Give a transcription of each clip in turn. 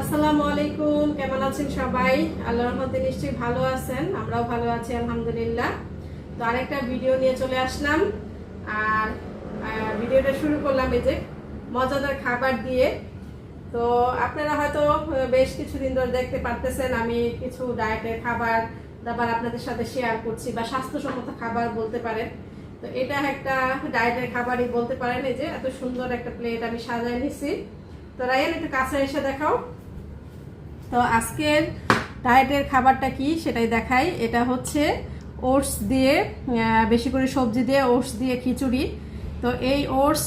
আসসালামু আলাইকুম, কেমন আছেন সবাই? আল্লাহর রহমতে নিশ্চয়ই ভালো আছেন, আমরাও ভালো আছি, আলহামদুলিল্লাহ। তো আরেকটা ভিডিও নিয়ে চলে আসলাম। আর ভিডিওটা শুরু করলাম এই যে মজাদার খাবার দিয়ে। তো আপনারা হয়তো বেশ কিছুদিন ধরে দেখতে পারতেছেন, আমি কিছু ডায়েটের খাবার দাবার আপনাদের সাথে শেয়ার করছি বা স্বাস্থ্যসম্মত খাবার বলতে পারেন। তো এটা একটা ডায়েটের খাবারই বলতে পারেন, এই যে এত সুন্দর একটা প্লেট আমি সাজায় নিছি। তো রায়ান, একটু কাছে এসে দেখাও। তো আজকের ডায়েটের খাবারটা কি সেটাই দেখাই। এটা হচ্ছে ওটস দিয়ে বেশি করে সবজি দিয়ে ওটস দিয়ে খিচুড়ি। তো এই ওটস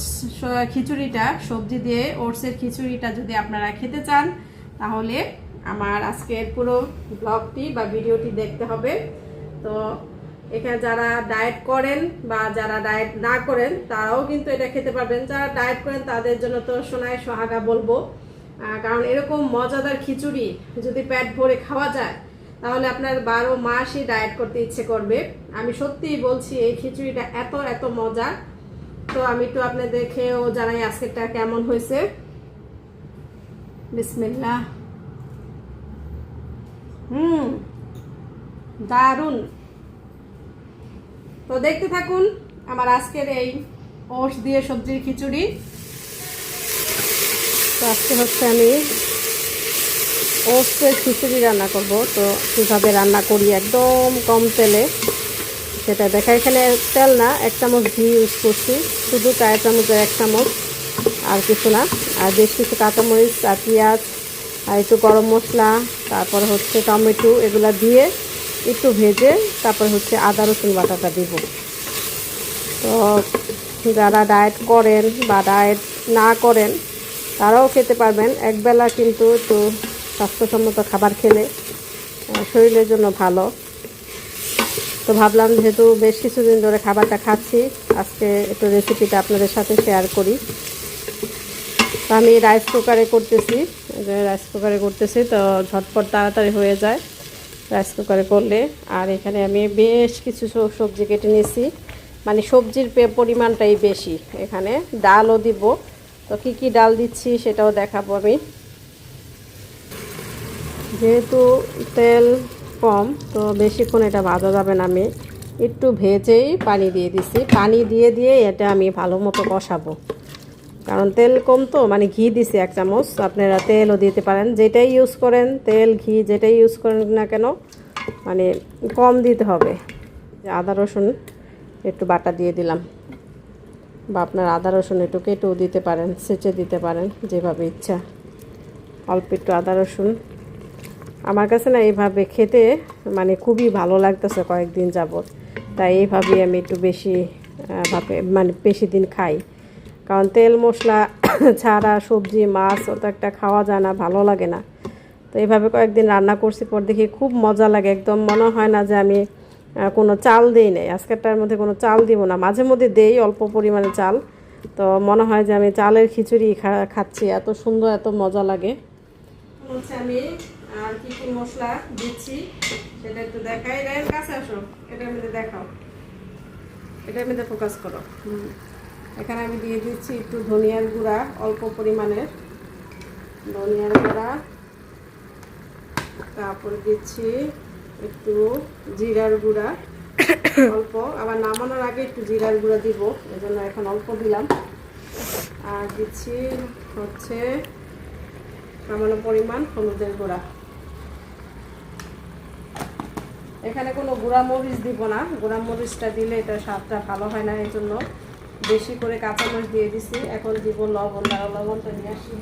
খিচুড়িটা, সবজি দিয়ে ওটসের খিচুড়িটা যদি আপনারা খেতে চান, তাহলে আমার আজকের পুরো ব্লগটি বা ভিডিওটি দেখতে হবে। তো এখানে যারা ডায়েট করেন বা যারা ডায়েট না করেন, তারাও কিন্তু এটা খেতে পারবেন। যারা ডায়েট করেন, তাদের জন্য তো সোনায় সোহাগা বলব। কারণ এরকম মজাদার খিচুড়ি যদি পেট ভরে খাওয়া যায়, তাহলে আপনার বারো মাসই ডায়েট করতে ইচ্ছে করবে। আমি সত্যিই বলছি, এই খিচুড়িটা এত এত মজা তো আমি একটু আপনাদের খেয়েও জানাই আজকেরটা কেমন হয়েছে। বিসমিল্লাহ। হুম, দারুণ। তো দেখতে থাকুন আমার আজকের এই ওটস দিয়ে সবজির খিচুড়ি। তো আজকে হচ্ছে আমি ওটসের খিচুড়ি রান্না করব। তো কীভাবে রান্না করি একদম কম তেলে, সেটা দেখা। এখানে তেল না, এক চামচ ঘি ইউজ করছি। শুধু চায়ের চামচের এক চামচ, আর কিছু না। আর বেশ কিছু কাঁচামরিচ, আর পেঁয়াজ, আর একটু গরম মশলা, তারপর হচ্ছে টমেটো, এগুলা দিয়ে একটু ভেজে তারপর হচ্ছে আদা রসুন বাটাটা দিব। তো যারা ডায়েট করেন বা ডায়েট না করেন তারাও খেতে পারবেন। একবেলা কিন্তু একটু স্বাস্থ্যসম্মত খাবার খেলে শরীরের জন্য ভালো। তো ভাবলাম যেহেতু বেশ কিছুদিন ধরে খাবারটা খাচ্ছি, আজকে একটু রেসিপিটা আপনাদের সাথে শেয়ার করি। তো আমি রাইস কুকারে করতেছি রাইস কুকারে করতেছি, তো ঝটপট তাড়াতাড়ি হয়ে যায় রাইস কুকারে করলে। আর এখানে আমি বেশ কিছু সবজি কেটে নিয়েছি। মানে সবজির পরিমাণটাই বেশি। এখানে ডালও দিব তো কি কি ডাল দিচ্ছি সেটাও দেখাবো আমি। যেহেতু তেল কম, তো বেশিক্ষণ এটা ভাজা যাবে না আমি। একটু ভেজেই পানি দিয়ে দিছি। পানি দিয়ে দিয়ে এটা আমি ভালো মতো কষাবো। কারণ তেল কম তো মানে ঘি দিছি এক চামচ। আপনারা তেলও দিতে পারেন। যেটাই ইউজ করেন, তেল, ঘি যেটাই ইউজ করেন না কেন মানে কম দিতে হবে। আদা, রসুন একটু বাটা দিয়ে দিলাম। বা আপনার আদা, রসুন একটু কেটেও দিতে পারেন, সেচে দিতে পারেন, যেভাবে ইচ্ছা। অল্প একটু আদা, রসুন। আমার কাছে না এইভাবে খেতে মানে খুবই ভালো লাগতেছে কয়েকদিন যাবত তাই এইভাবেই আমি একটু বেশি ভাবে মানে বেশি দিন খাই। কারণ তেল মশলা, ছাড়া সবজি, মাছ, অত একটা খাওয়া যায় না, ভালো লাগে না। তো এইভাবে কয়েকদিন রান্না করছি, পর দেখি খুব মজা লাগে। একদম মনে হয় না যে আমি কোনো চাল দিই নাই। আজকেরটার মধ্যে কোনো চাল দিব না। মাঝে মধ্যে দেই, অল্প পরিমাণে চাল। তো মনে হয় যে আমি চালের খিচুড়ি খাচ্ছি। এত সুন্দর, এত মজা লাগে। হচ্ছে আমি আর কি কি মশলা দিচ্ছি, সেটা একটু দেখাই। রায়ের কাছে আসো, এটার মধ্যে দেখাও। এটার মধ্যে ফোকাস করো। এখানে আমি দিয়ে দিচ্ছি একটু ধনিয়ার গুঁড়া, অল্প পরিমাণের ধনিয়ার গুঁড়া। তারপরে দিচ্ছি একটু জিরার গুঁড়া। অল্প, আবার নামানোর আগে একটু জিরার গুঁড়া দিব, এজন্য এখন অল্প দিলাম। আর দিচ্ছি হচ্ছে সামান্য পরিমাণ হলুদের গুঁড়া। এখানে কোনো গুঁড়া মরিচ দিব না গুঁড়া মরিচটা দিলে এটা স্বাদটা ভালো হয় না এই জন্য বেশি করে কাঁচামরিচ দিয়ে দিছি। এখন দিব লবণ লবণটা নিয়ে আসি।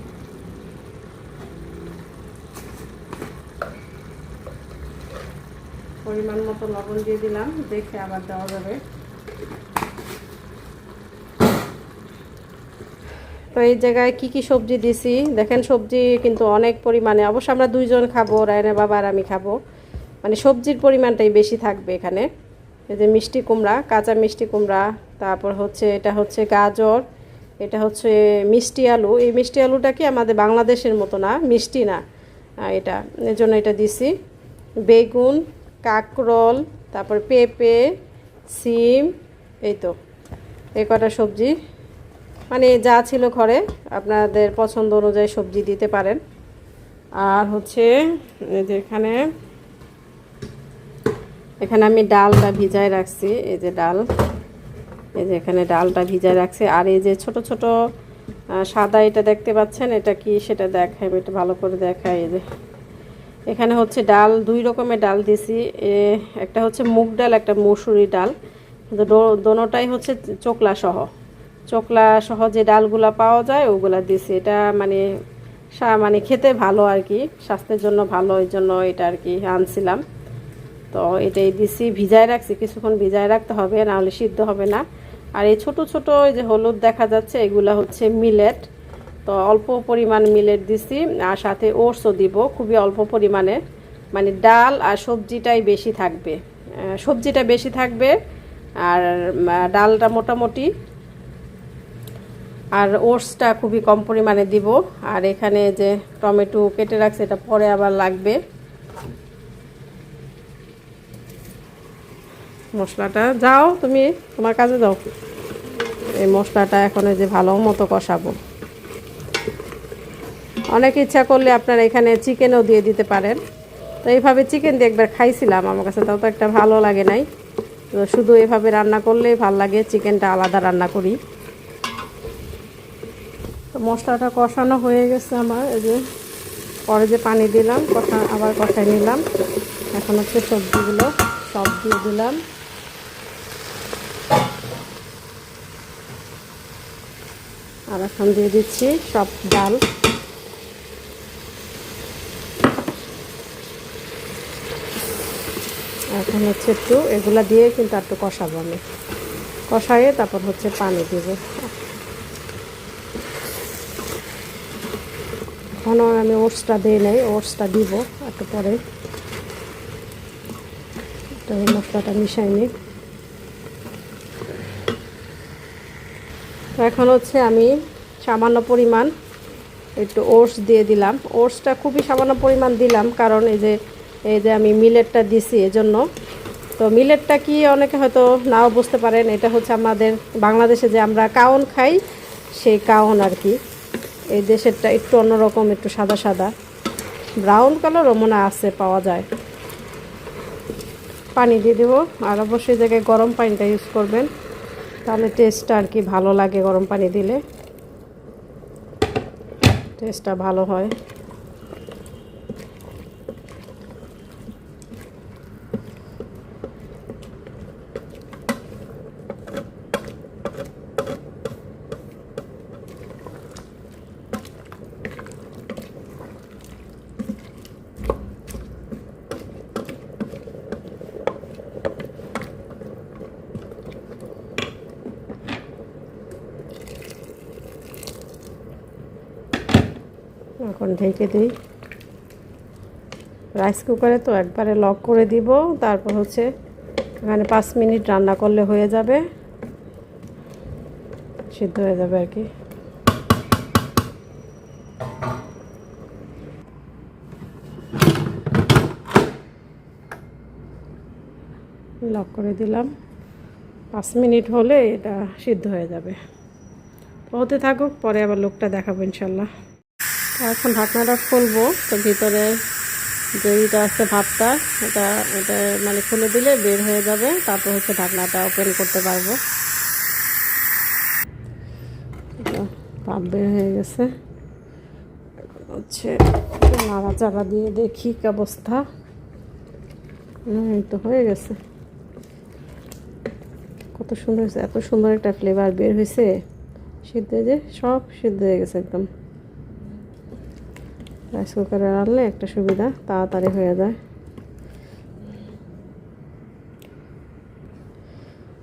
পরিমাণ মতো লবণ দিয়ে দিলাম, দেখে আবার দেওয়া যাবে। তো এই জায়গায় কি কি সবজি দিছি? দেখেন সবজি কিন্তু অনেক পরিমাণে। অবশ্য আমরা দুইজন খাব, রায়না বাবা আর আমি খাব। মানে সবজির পরিমাণটাই বেশি থাকবে এখানে। এই যে মিষ্টি কুমড়া, কাঁচা মিষ্টি কুমড়া, তারপর হচ্ছে, এটা হচ্ছে গাজর, এটা হচ্ছে মিষ্টি আলু। এই মিষ্টি আলুটা কি আমাদের বাংলাদেশের মতো না, মিষ্টি না এটা। এর জন্য এটা দিছি। বেগুন কাকরল, তারপর পেঁপে, সিম, এই তো। এই কটা সবজি। মানে যা ছিল ঘরে, আপনাদের পছন্দ অনুযায়ী সবজি দিতে পারেন। আর হচ্ছে এখানে এখানে আমি ডালটা ভিজায় রাখছি, এই যে ডাল। এই যে এখানে ডালটা ভিজায় রাখছি। আর এই যে ছোট ছোট সাদা এটা দেখতে পাচ্ছেন, এটা কি সেটা দেখাই, আমি একটু ভালো করে দেখাই, এই যে। এখানে হচ্ছে ডাল, দুই রকমের ডাল দিছি। একটা হচ্ছে মুগ ডাল, একটা মসুরি ডাল। কিন্তু দোনোটাই হচ্ছে চোকলা সহ। চোকলা সহ যে ডালগুলা পাওয়া যায়, ওগুলা দিছি। এটা মানে মানে খেতে ভালো আর কি। স্বাস্থ্যের জন্য ভালো, এই জন্য এটা আর কি আনছিলাম। তো এটাই দিছি। ভিজায় রাখছি। কিছুক্ষণ ভিজায় রাখতে হবে নাহলে সিদ্ধ হবে না। আর এই ছোট ছোট যে হলুদ দেখা যাচ্ছে, এগুলা হচ্ছে মিলেট। তো অল্প পরিমাণ মিলেট দিছি, আর সাথে ওটসও দিব, খুবই অল্প পরিমাণে। মানে ডাল আর সবজিটাই বেশি থাকবে। সবজিটা বেশি থাকবে, আর ডালটা মোটামুটি। আর ওটসটা খুবই কম পরিমাণে দিব, আর এখানে যে টমেটো কেটে রাখছে, এটা পরে আবার লাগবে। মশলাটা যাও, তুমি তোমার কাজে যাও। এই মশলাটা এখন যে ভালো মতো কষাবো। অনেক ইচ্ছা করলে আপনারা এখানে চিকেনও দিয়ে দিতে পারেন। তো এইভাবে চিকেন দিয়ে একবার খাইছিলাম আমার কাছে, তাও তো একটা ভালো লাগে নাই। তো শুধু এভাবে রান্না করলেই ভালো লাগে, চিকেনটা আলাদা রান্না করি। তো মশলাটা কষানো হয়ে গেছে আমার, এই যে পরে যে পানি দিলাম, কষা আবার কষাই নিলাম। এখন হচ্ছে সবজিগুলো সব দিয়ে দিলাম। আর এখন দিয়ে দিচ্ছি সব ডাল। এখন হচ্ছে একটু এগুলা দিয়ে কিন্তু একটু কষাবো আমি। কষাইয়ে তারপর হচ্ছে পানি দিব। এখনও আমি ওটসটা দিই নাই, ওটসটা দিব একটু পরে। মশলাটা মিশাই তো এখন হচ্ছে আমি সামান্য পরিমাণ একটু ওটস দিয়ে দিলাম। ওটসটা খুবই সামান্য পরিমাণ দিলাম, কারণ এই যে এই যে আমি মিলেটটা দিছি এজন্য। তো মিলেটটা কি অনেকে হয়তো নাও বুঝতে পারেন, এটা হচ্ছে আমাদের বাংলাদেশে যে আমরা কাউন খাই, সেই কাউন আর কি। এই দেশেরটা একটু অন্যরকম, একটু সাদা সাদা। ব্রাউন কালারও মনে আছে, পাওয়া যায়। পানি দিয়ে দেবো, আর অবশ্যই জায়গায় গরম পানিটা ইউজ করবেন। তাহলে টেস্টটা আর কি ভালো লাগে গরম পানি দিলে। টেস্টটা ভালো হয়। এখন ঢেকে দিই। রাইস কুকারে তো একবারে লক করে দিব। তারপর হচ্ছে এখানে পাঁচ মিনিট রান্না করলে হয়ে যাবে। সিদ্ধ হয়ে যাবে আর কি। লক করে দিলাম। পাঁচ মিনিট হলে এটা সিদ্ধ হয়ে যাবে। হতে থাকুক, পরে আবার লোকটা দেখাবো ইনশাল্লাহ। এখন ঢাকনাটা খুলবো। তো ভিতরে যে ইটা আছে ভাতটা, এটা এটা মানে খুলে দিলে বের হয়ে যাবে। তারপর হচ্ছে ঢাকনাটা ওপেন করতে পারব। ভাত বের হয়ে গেছে। হচ্ছে নাড়াচাড়া দিয়ে দেখি কি অবস্থা। তো হয়ে গেছে। কত সুন্দর হয়েছে, এত সুন্দর একটা ফ্লেভার বের হয়েছে। সিদ্ধ যে সব সিদ্ধ হয়ে গেছে একদম। রাইস কুকারে রান্নলে একটা সুবিধা, তাড়াতাড়ি হয়ে যায়।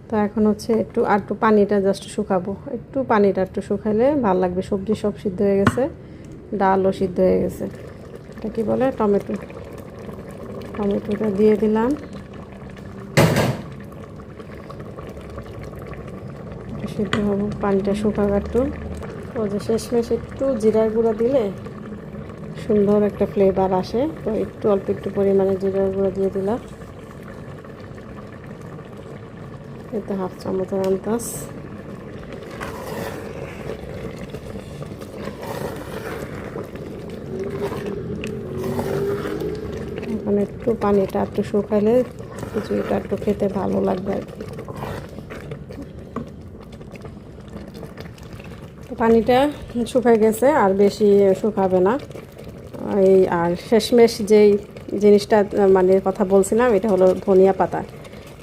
তো এখন হচ্ছে একটু, আর একটু পানিটা জাস্ট শুকাবো। একটু পানিটা একটু শুকাইলে ভালো লাগবে। সবজি সব সিদ্ধ হয়ে গেছে, ডালও সিদ্ধ হয়ে গেছে। এটা কি বলে? টমেটো। টমেটোটা দিয়ে দিলাম। সিদ্ধ হব, পানিটা শুকাবে একটু। ও যে শেষমেশ একটু জিরার গুঁড়া দিলে সুন্দর একটা ফ্লেভার আসে। তো একটু অল্প একটু পরিমাণে জিরার গুঁড়া দিয়ে দিলাম। এতে হাফ চামচের আন্তাজ মানে একটু পানিটা একটু শুকাইলে খিচুড়িটা একটু খেতে ভালো লাগবে আর কি। পানিটা শুকাই গেছে, আর বেশি শুকাবে না। এই, আর শেষমেশ যেই জিনিসটা মানে কথা বলছিলাম, এটা হলো ধনিয়া পাতা।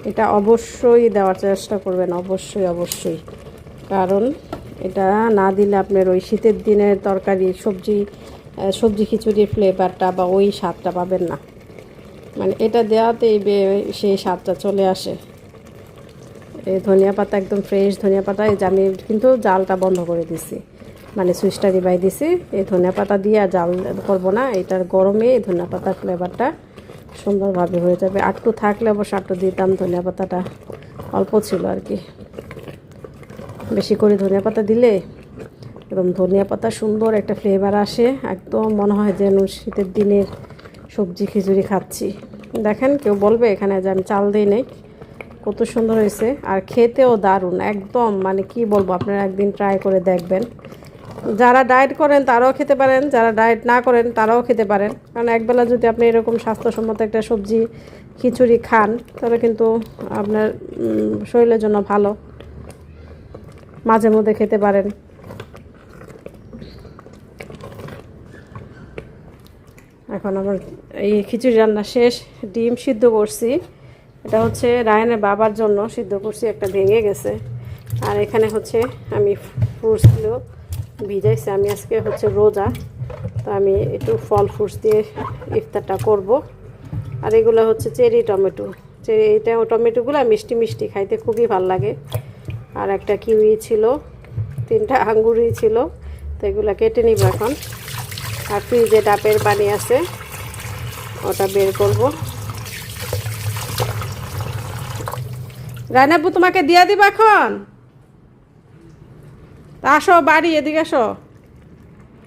এটা অবশ্যই দেওয়ার চেষ্টা করবেন, অবশ্যই অবশ্যই। কারণ এটা না দিলে আপনার ওই শীতের দিনের তরকারি, সবজি সবজি খিচুড়ির ফ্লেভারটা বা ওই স্বাদটা পাবেন না। মানে এটা দেওয়াতেই সেই স্বাদটা চলে আসে। এই ধনিয়া পাতা, একদম ফ্রেশ ধনিয়া পাতা আমি কিন্তু জালটা বন্ধ করে দিছি। মানে সুইচটা রিবাই দিছি। এই ধনিয়া পাতা দিয়ে আর জাল করব না এটার গরমে এই ধনিয়া পাতার ফ্লেভারটা সুন্দরভাবে হয়ে যাবে। আটটু থাকলে অবশ্য আটটু দিতাম, ধনিয়া পাতাটা অল্প ছিল আর কি। বেশি করে ধনিয়া পাতা দিলে একদম ধনিয়া পাতা সুন্দর একটা ফ্লেভার আসে। একদম মনে হয় যেন শীতের দিনের সবজি খিচুড়ি খাচ্ছি। দেখেন কেউ বলবে এখানে যে আমি চাল দিই নেই। কত সুন্দর হয়েছে। আর খেতেও দারুণ, একদম মানে কি বলব, আপনারা একদিন ট্রাই করে দেখবেন। যারা ডায়েট করেন তারাও খেতে পারেন, যারা ডায়েট না করেন তারাও খেতে পারেন। কারণ একবেলা যদি আপনি এরকম স্বাস্থ্যসম্মত একটা সবজি, খিচুড়ি খান, তাহলে কিন্তু আপনার শরীরের জন্য ভালো। মাঝে মধ্যে খেতে পারেন। এখন আমার এই খিচুড়ি রান্না শেষ। ডিম সিদ্ধ করছি। এটা হচ্ছে রায়নের বাবার জন্য সিদ্ধ করছি, একটা ভেঙে গেছে। আর এখানে হচ্ছে আমি ফ্রুটসগুলো ভিজাইছি। আমি আজকে হচ্ছে রোজা, তো আমি একটু ফল ফ্রুটস দিয়ে ইফতারটা করব। আর এগুলো হচ্ছে চেরি টমেটো। চেরি এইটা টমেটোগুলো মিষ্টি মিষ্টি, খাইতে খুবই ভালো লাগে। আর একটা কিউই ছিল, তিনটা আঙ্গুরই ছিল, তো এগুলো কেটে নিব এখন। আর ফ্রিজে ডাবের পানি আছে, ওটা বের করব। রায়নাবু তোমাকে দিয়ে দিব এখন? তা আসো বাড়ি এদিকে আসো।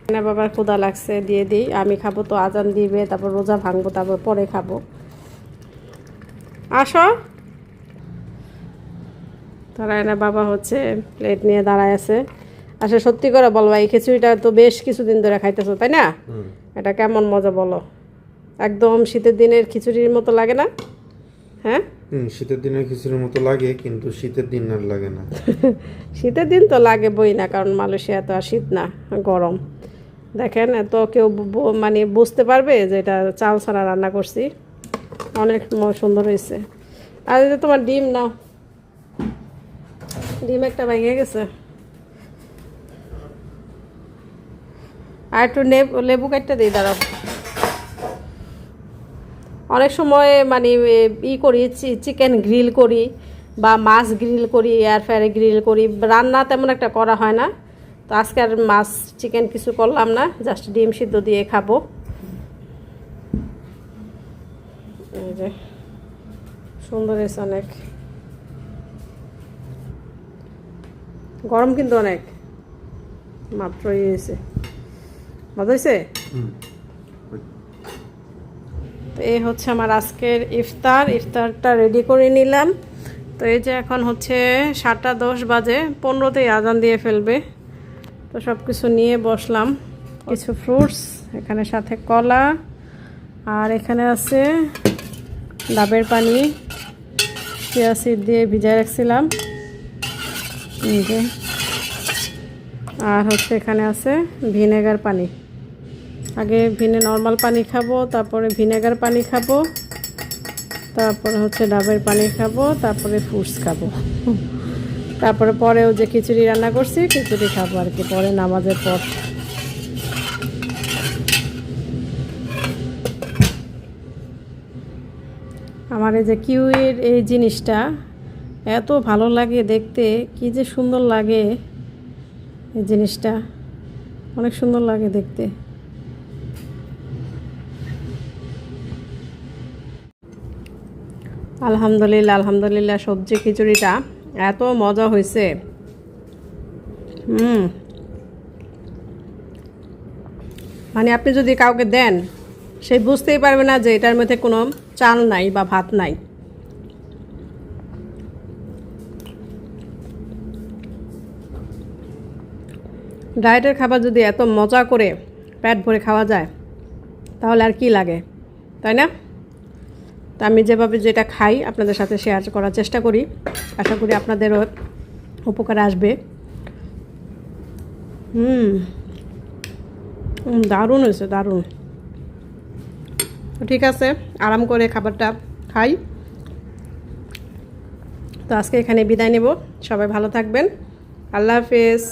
রায়না বাবার ক্ষুদা লাগছে দিয়ে দিই। আমি খাব তো আজান দিবে তারপর রোজা ভাঙবো তারপর পরে খাব। আসো। তারা রায়না বাবা হচ্ছে প্লেট নিয়ে দাঁড়ায় আছে। আচ্ছা সত্যি করে বলবা এই খিচুড়িটা তো বেশ কিছুদিন ধরে খাইতেছো তাই না? এটা কেমন মজা বলো। একদম শীতের দিনের খিচুড়ির মতো লাগে না? হ্যাঁ? শীতের দিনের খিচুড়ির মতো লাগে কিন্তু শীতের দিন আর লাগে না। শীতের দিন তো লাগে বই না কারণ মালয়েশিয়া তো আর শীত না গরম। দেখেন এত কেউ মানে বুঝতে পারবে যে এটা চাল ছাড়া রান্না করছি। অনেক সুন্দর হয়েছে। আর এই তোমার ডিম নাও। ডিম একটা ভেঙে গেছে। আর একটু লেবু কাটতে দিই দাঁড়াও। অনেক সময় মানে ই করি চিকেন গ্রিল করি বা মাছ গ্রিল করি এয়ার ফ্রায়ারে গ্রিল করি। রান্না তেমন একটা করা হয় না। তো আজকে আর মাছ চিকেন কিছু করলাম না জাস্ট ডিম সিদ্ধ দিয়ে খাব। সুন্দর হয়েছে অনেক। গরম কিন্তু অনেক। মাত্রই হয়েছে। মজা হয়েছে? এই হচ্ছে আমার আজকের ইফতার। ইফতারটা রেডি করে নিলাম। তো এই যে এখন হচ্ছে সাতটা দশ বাজে, পনেরোতেই আজান দিয়ে ফেলবে। তো সব কিছু নিয়ে বসলাম। কিছু ফ্রুটস এখানে সাথে কলা, আর এখানে আছে ডাবের পানি। চিয়া দিয়ে ভিজায় রাখছিলাম। আর হচ্ছে এখানে আছে ভিনেগার পানি। আগে ভিনে নর্মাল পানি খাব, তারপরে ভিনেগার পানি খাব, তারপরে হচ্ছে ডাবের পানি খাব, তারপরে ফ্রুটস খাব। তারপরে পরেও যে খিচুড়ি রান্না করছি, খিচুড়ি খাব আর কি, পরে নামাজের পর। আমার এই যে কিউয়ের এই জিনিসটা, এত ভালো লাগে দেখতে, কি যে সুন্দর লাগে এই জিনিসটা। অনেক সুন্দর লাগে দেখতে। আলহামদুলিল্লাহ আলহামদুলিল্লাহ, সবজি খিচুড়িটা এত মজা হয়েছে। হুম। মানে আপনি যদি কাউকে দেন, সে বুঝতেই পারবে না যে এটার মধ্যে কোনো চাল নাই বা ভাত নাই। ডায়েটের খাবার যদি এত মজা করে পেট ভরে খাওয়া যায়, তাহলে আর কি লাগে, তাই না? তো আমি যেভাবে যেটা খাই আপনাদের সাথে শেয়ার করার চেষ্টা করি। আশা করি আপনাদেরও উপকার আসবে। হুম, দারুণ হয়েছে, দারুণ। ঠিক আছে, আরাম করে খাবারটা খাই। তো আজকে এখানে বিদায় নেব। সবাই ভালো থাকবেন। আল্লাহ হাফেজ।